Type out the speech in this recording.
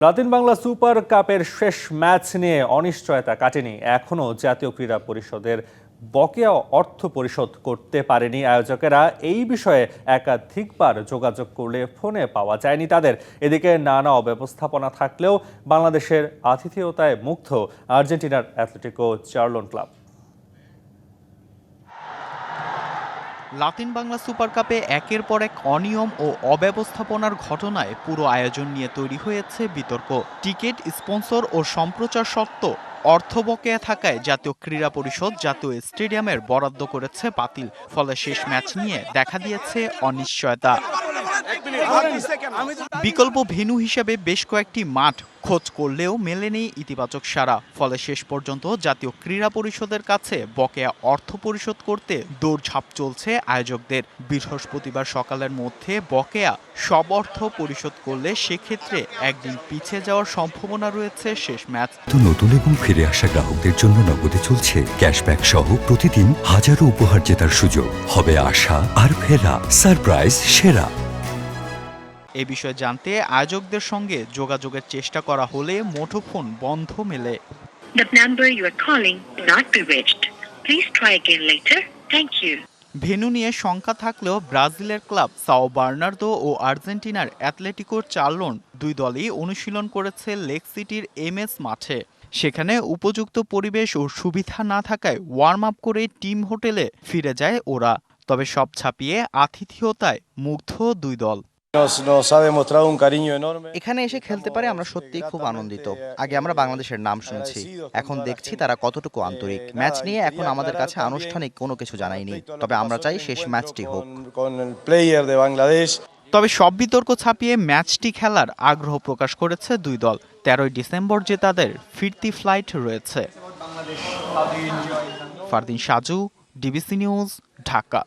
Latin Bangla super কাপের শেষ match নিয়ে অনিশ্চয়তা কাটেনি। এখনও জাতীয় ক্রীড়া পরিষদের বকেয়া অর্থ পরিশোধ করতে পারেনি আয়োজকেরা। এই বিষয়ে একাধিকবার যোগাযোগ করলে ফোনে পাওয়া যায়নি তাদের। এদিকে নানা অব্যবস্থাপনা থাকলেও বাংলাদেশের আতিথেয়তায় মুগ্ধ আর্জেন্টিনার Atletico Charlone club. Latin Bangla super কাপে একের পর এক অনিয়ম ও অব্যবস্থাপনার ঘটনায় পুরো আয়োজন নিয়ে তৈরি হয়েছে বিতর্ক। টিকিট, স্পন্সর ও সম্প্রচার সত্ত্ব অর্থ বকেয়া থাকায় জাতীয় ক্রীড়া পরিষদ জাতীয় স্টেডিয়ামের বরাদ্দ করেছে বাতিল। ফলে শেষ ম্যাচ নিয়ে দেখা দিয়েছে অনিশ্চয়তা। বিকল্প ভেন্যু হিসাবে বেশ কয়েকটি মাঠ খোঁজ করলেও মেলেনি ইতিবাচক সারা ফলে শেষ পর্যন্ত জাতীয় ক্রীড়া পরিষদের কাছে বকেয়া অর্থ পরিশোধ করতে দৌড়ঝাঁপ চলছে আয়োজকদের। বৃহস্পতিবার সকালের মধ্যে বকেয়া সব অর্থ পরিশোধ করলে সেক্ষেত্রে একদিন পিছিয়ে যাওয়ার সম্ভাবনা রয়েছে শেষ ম্যাচ। তো নতুন এবং ফিরে আসা গ্রাহকদের জন্য নগদে চলছে ক্যাশব্যাক সহ প্রতিদিন হাজারো উপহার জেতার সুযোগ। হবে আশা আর ফেরা। সারপ্রাইজ সেরা। এ বিষয়ে জানতে আয়োজকদের সঙ্গে যোগাযোগের চেষ্টা করা হলে মুঠোফোন বন্ধ মেলে The number you are calling not be reached. Please try again later. Thank you. Venue নিয়ে শঙ্কা থাকলেও ব্রাজিলের ক্লাব সাও বার্নার্দো ও আর্জেন্টিনার অ্যাথলেটিকোর চার্লন দুই দলই অনুশীলন করেছে লেক সিটির এমএস মাঠে সেখানে উপযুক্ত পরিবেশ ও সুবিধা না থাকায় ওয়ার্ম আপ করে টিম হোটেলে ফিরে যায় ওরা তবে সব ছাপিয়ে আতিথেয়তায় মুগ্ধ দুই দল এখানে এসে খেলতে পারে আমরা সত্যিই খুব আনন্দিত। আগে আমরা বাংলাদেশের নাম শুনছি। এখন দেখছি তারা কতটুকু আন্তরিক। ম্যাচ নিয়ে এখন আমাদের কাছে আনুষ্ঠানিক কোনো কিছু জানায়নি। তবে আমরা চাই শেষ ম্যাচটি হোক. তবে সব বিতর্ক ছাপিয়ে ম্যাচটি খেলার আগ্রহ প্রকাশ করেছে দুই দল। তেরোই ডিসেম্বর যে তাদের ফিরতি ফ্লাইট রয়েছে। Fardin Saju DBC news Dhaka.